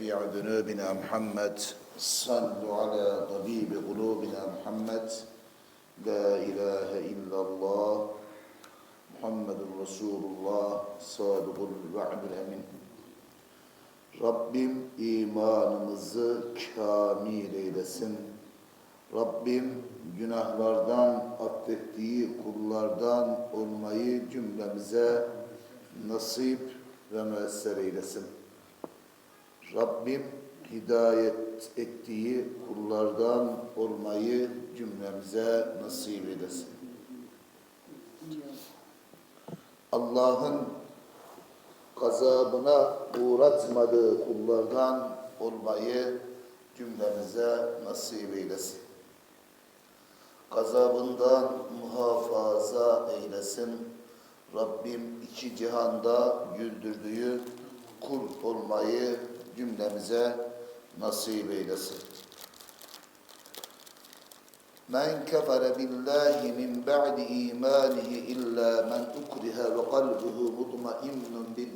شفيع ذنوبنا محمد صلوا على طبيب قلوبنا محمد لا إله إلا الله محمد رسول الله صادق الوعد الأمين Rabbim imanımızı kamil eylesin. Rabbim günahlardan affettiği kullardan olmayı cümlemize nasip ve müessir eylesin. Rabbim hidayet ettiği kullardan olmayı cümlemize nasip eylesin. Allah'ın gazabına uğratmadığı kullardan olmayı cümlemize nasip eylesin. Gazabından muhafaza eylesin. Rabbim iki cihanda güldürdüğü kul olmayı cümlemize nasip eylesin. Men kefere billahi min ba'di imanihi illa men ukriha ve kalbuhu mutmainnun bil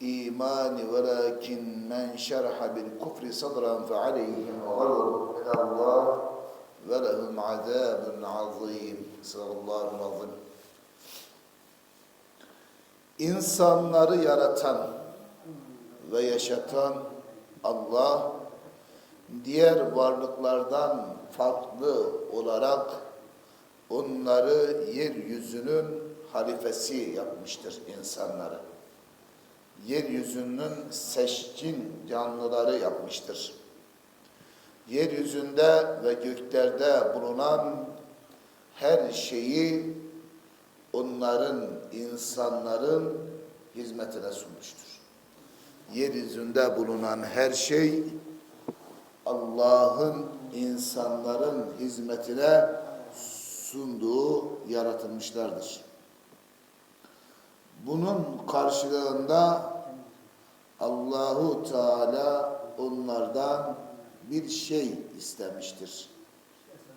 imani velakin men şerha bil kufri sadran fe aleyhim minallah ve lehum azabun azim. Sallallahu azim. İnsanları yaratan ve yaşatan Allah diğer varlıklardan farklı olarak onları yeryüzünün halifesi yapmıştır insanları. Yeryüzünün seçkin canlıları yapmıştır. Yeryüzünde ve göklerde bulunan her şeyi onların, insanların hizmetine sunmuştur. Yeryüzünde bulunan her şey Allah'ın insanların hizmetine sunduğu yaratılmışlardır. Bunun karşılığında Allahu Teala onlardan bir şey istemiştir.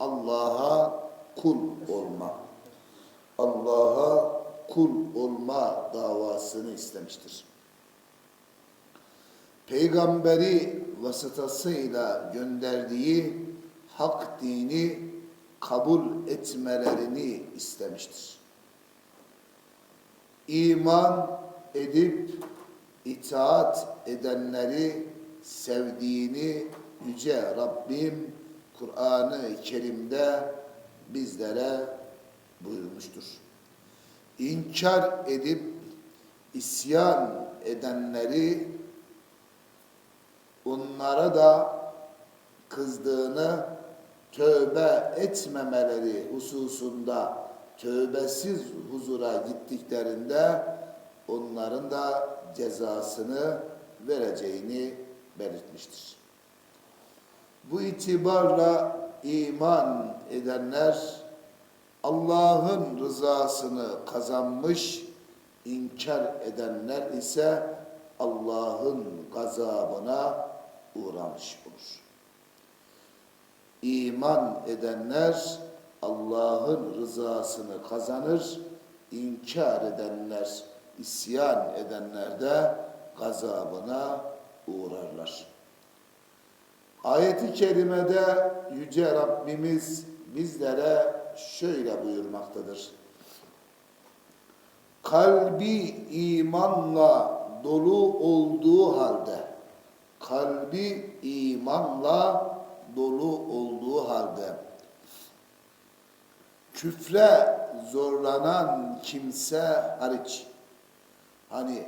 Allah'a kul olma. Allah'a kul olma davasını istemiştir. Peygamberi vasıtasıyla gönderdiği hak dini kabul etmelerini istemiştir. İman edip itaat edenleri sevdiğini Yüce Rabbim Kur'an-ı Kerim'de bizlere buyurmuştur. İnkar edip isyan edenleri onlara da kızdığını tövbe etmemeleri hususunda tövbesiz huzura gittiklerinde onların da cezasını vereceğini belirtmiştir. Bu itibarla iman edenler Allah'ın rızasını kazanmış, inkar edenler ise Allah'ın gazabına uğramış olur. İman edenler Allah'ın rızasını kazanır, inkar edenler, isyan edenler de gazabına uğrarlar. Ayet-i kerimede Yüce Rabbimiz bizlere şöyle buyurmaktadır. Kalbi imanla dolu olduğu halde, kalbi imanla dolu olduğu halde, küfre zorlanan kimse hariç, hani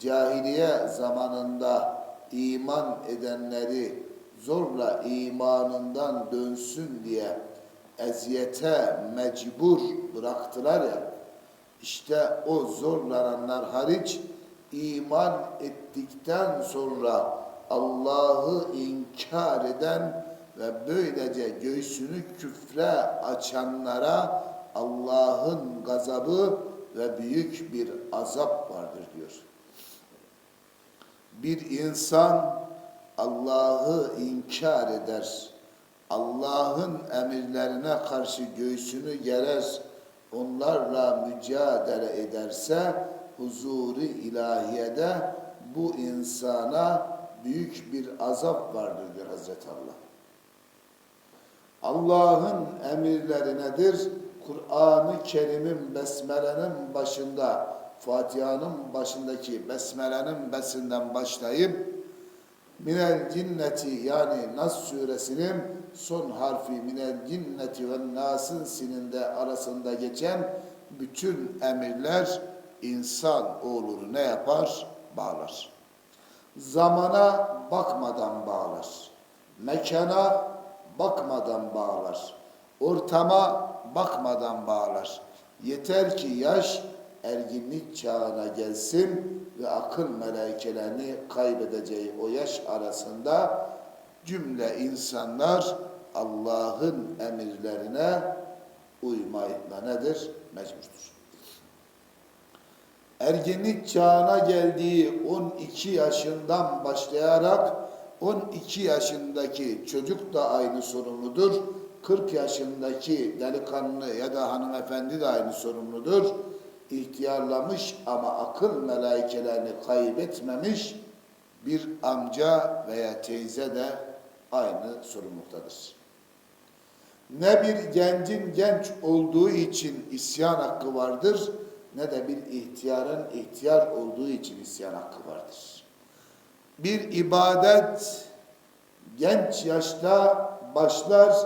cahiliye zamanında iman edenleri zorla imanından dönsün diye eziyete mecbur bıraktılar ya, işte o zorlananlar hariç iman ettikten sonra Allah'ı inkar eden ve böylece göğsünü küfre açanlara Allah'ın gazabı ve büyük bir azap vardır diyor. Bir insan Allah'ı inkar eder, Allah'ın emirlerine karşı göğsünü gerer, onlarla mücadele ederse huzuri ilahiyede bu insana büyük bir azap vardır diyor Hazreti Allah. Allah'ın emirleri nedir? Kur'an-ı Kerim'in Besmele'nin başında, Fatiha'nın başındaki Besmele'nin besinden başlayıp Minel cinneti yani Nas suresinin son harfi minel cinneti ve nasın sininde arasında geçen bütün emirler insan oğlunu ne yapar? Bağlar. Zamana bakmadan bağlar. Mekana bakmadan bağlar. Ortama bakmadan bağlar. Yeter ki yaş erginlik çağına gelsin ve akıl melekelerini kaybedeceği o yaş arasında cümle insanlar Allah'ın emirlerine uymayla nedir? Mecburdur. Ergenlik çağına geldiği 12 yaşından başlayarak 12 yaşındaki çocuk da aynı sorumludur. 40 yaşındaki delikanlı ya da hanımefendi de aynı sorumludur. İhtiyarlamış ama akıl melaikelerini kaybetmemiş bir amca veya teyze de aynı sorumluluktadır. Ne bir gencin genç olduğu için isyan hakkı vardır, ne de bir ihtiyarın ihtiyar olduğu için isyan hakkı vardır. Bir ibadet genç yaşta başlar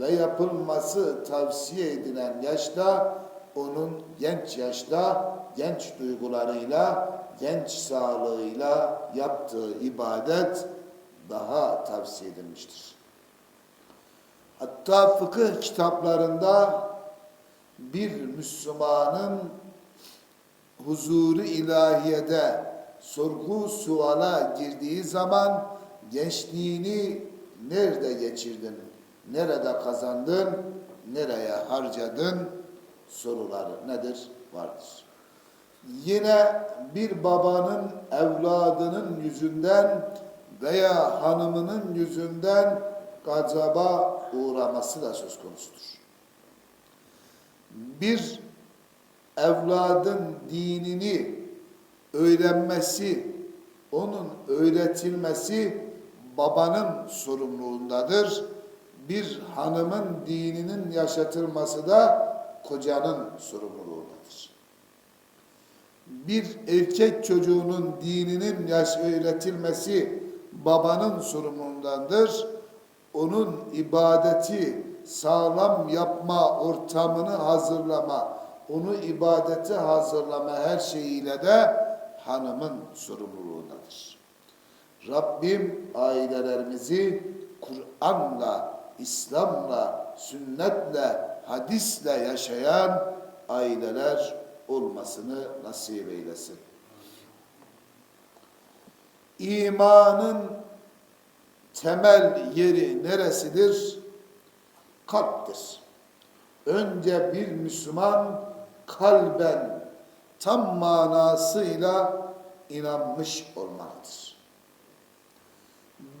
ve yapılması tavsiye edilen yaşta onun genç yaşta genç duygularıyla, genç sağlığıyla yaptığı ibadet daha tavsiye edilmiştir. Hatta fıkıh kitaplarında bir Müslümanın huzuru ilahiyede sorgu suala girdiği zaman gençliğini nerede geçirdin, nerede kazandın, nereye harcadın soruları nedir? Vardır. Yine bir babanın evladının yüzünden veya hanımının yüzünden gazaba uğraması da söz konusudur. Bir evladın dinini öğrenmesi, onun öğretilmesi babanın sorumluluğundadır. Bir hanımın dininin yaşatılması da kocanın sorumluluğundadır. Bir erkek çocuğunun dininin yaş öğretilmesi babanın sorumluluğundandır. Onun ibadeti sağlam yapma, ortamını hazırlama, onu ibadete hazırlama her şeyiyle de hanımın sorumluluğundadır. Rabbim ailelerimizi Kur'an'la, İslam'la, sünnetle, hadisle yaşayan aileler olmasını nasip eylesin. İmanın temel yeri neresidir? Kalptir. Önce bir Müslüman kalben tam manasıyla inanmış olmalıdır.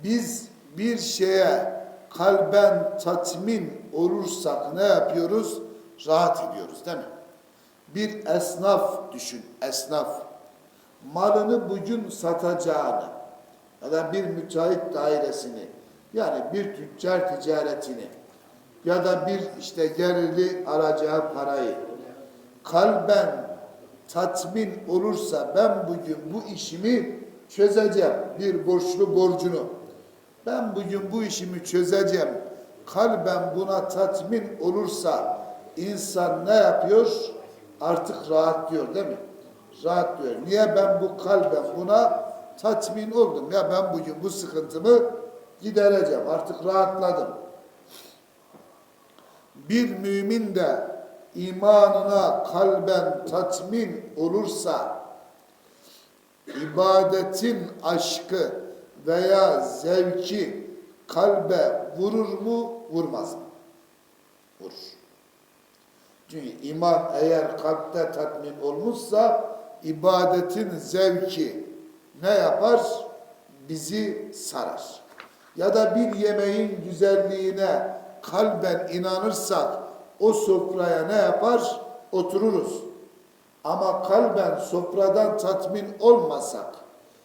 Biz bir şeye kalben tatmin olursak ne yapıyoruz? Rahat ediyoruz değil mi? Bir esnaf düşün, esnaf. Malını bugün satacağını ya da bir müteahhit dairesini yani bir tüccar ticaretini ya da bir işte gelirli alacağı parayı kalben tatmin olursa ben bugün bu işimi çözeceğim. Bir borçlu borcunu. Ben bugün bu işimi çözeceğim. Kalben buna tatmin olursa insan ne yapıyor? Artık rahat diyor değil mi? Rahat diyor. Niye ben bu kalben buna tatmin oldum? Ya ben bugün bu sıkıntımı gidereceğim. Artık rahatladım. Bir mümin de imanına kalben tatmin olursa ibadetin aşkı veya zevki kalbe vurur mu vurmaz mı? Vurur. Çünkü iman eğer kalpte tatmin olmuşsa ibadetin zevki ne yapar? Bizi sarar. Ya da bir yemeğin güzelliğine kalben inanırsak o sofraya ne yapar? Otururuz. Ama kalben sofradan tatmin olmasak,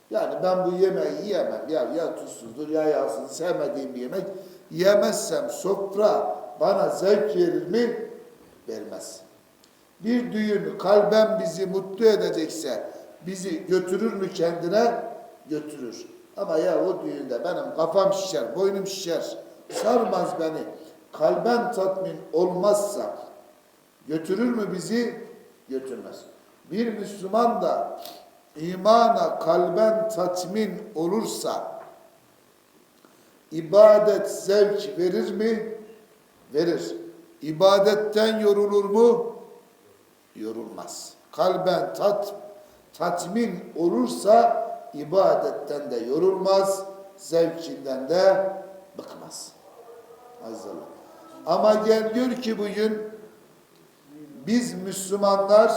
Yani ben bu yemeği yiyemem. Ya, ya tuzsuzdur ya yağsız sevmediğim bir yemek. Yemezsem sofra bana zevk verir mi? Vermez. Bir düğün kalben bizi mutlu edecekse bizi götürür mü kendine? Götürür. Ama ya o düğünde benim kafam şişer, boynum şişer, sarmaz beni. Kalben tatmin olmazsa götürür mü bizi? Götürmez. Bir Müslüman da imana kalben tatmin olursa ibadet zevk verir mi? Verir. İbadetten yorulur mu? Yorulmaz. Kalben tat, tatmin olursa ibadetten de yorulmaz, zevkinden de bıkmaz. Allah. Ama gel gör ki bugün biz Müslümanlar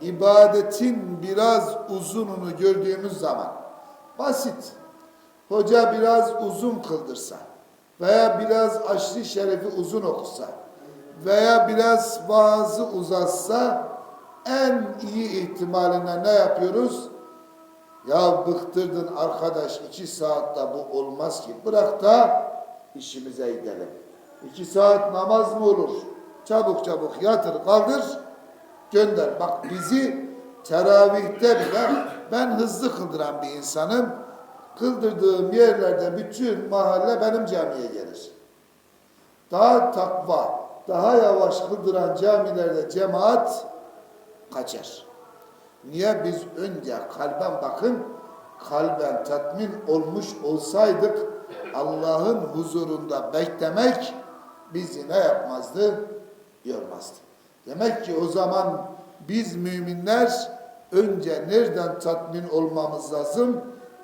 ibadetin biraz uzununu gördüğümüz zaman basit. Hoca biraz uzun kıldırsa veya biraz aşırı şerifi uzun okusa veya biraz vaazı uzatsa en iyi ihtimaline ne yapıyoruz? Ya bıktırdın arkadaş iki saatte bu olmaz ki. Bırak da işimize gidelim. İki saat namaz mı olur? Çabuk çabuk yatır kaldır gönder. Bak bizi teravihte bile ben hızlı kıldıran bir insanım. Kıldırdığım yerlerde bütün mahalle benim camiye gelir. Daha takva, daha yavaş kıldıran camilerde cemaat kaçar. Niye biz önce kalben bakın, kalben tatmin olmuş olsaydık Allah'ın huzurunda beklemek bizi ne yapmazdı? Yormazdı. Demek ki o zaman biz müminler önce nereden tatmin olmamız lazım?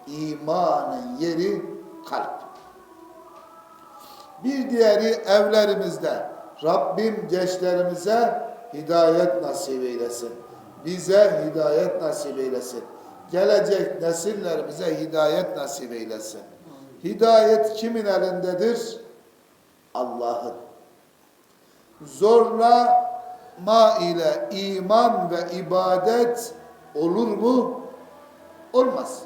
İmanın yeri kalp. Bir diğeri evlerimizde. Rabbim gençlerimize hidayet nasip eylesin. Bize hidayet nasip eylesin. Gelecek nesillerimize hidayet nasip eylesin. Hidayet kimin elindedir? Allah'ın. Zorlama ile iman ve ibadet olur mu? Olmaz.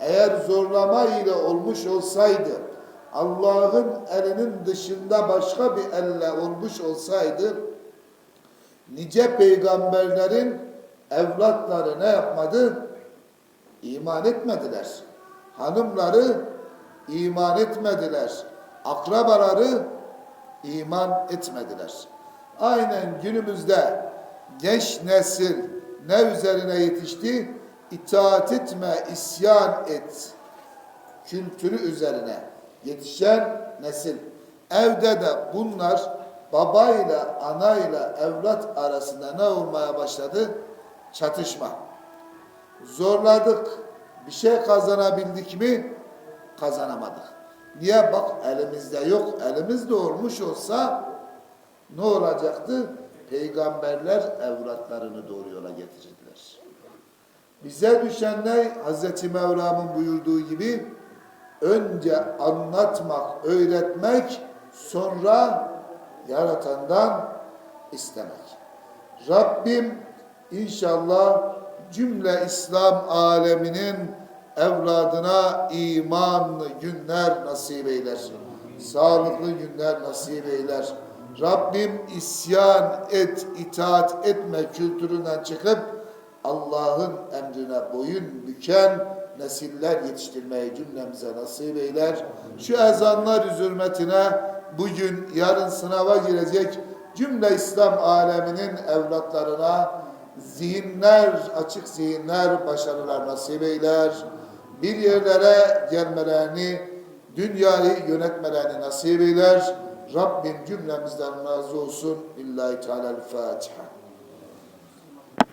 Eğer zorlama ile olmuş olsaydı, Allah'ın elinin dışında başka bir elle olmuş olsaydı, nice peygamberlerin evlatları ne yapmadı? İman etmediler. Hanımları iman etmediler. Akrabaları iman etmediler. Aynen günümüzde genç nesil ne üzerine yetişti? İtaat etme, isyan et kültürü üzerine yetişen nesil. Evde de bunlar babayla, anayla, evlat arasında ne olmaya başladı? Çatışma. Zorladık. Bir şey kazanabildik mi? Kazanamadık. Niye? Bak elimizde yok. Elimizde olmuş olsa ne olacaktı? Peygamberler evlatlarını doğru yola getirirdiler. Bize düşen ne? Hz. Mevlam'ın buyurduğu gibi önce anlatmak, öğretmek, sonra yaratandan istemek. Rabbim inşallah cümle İslam aleminin evladına imanlı günler nasip eyler. Sağlıklı günler nasip eyler. Rabbim isyan et, itaat etme kültüründen çıkıp Allah'ın emrine boyun büken nesiller yetiştirmeyi cümlemize nasip eyler. Şu ezanlar hürmetine bugün yarın sınava girecek cümle İslam aleminin evlatlarına zihinler, açık zihinler, başarılar nasip eyler. Bir yerlere gelmelerini, dünyayı yönetmelerini nasip eyler. Rabbim cümlemizden razı olsun. Lillahi Teala'l-Fatiha.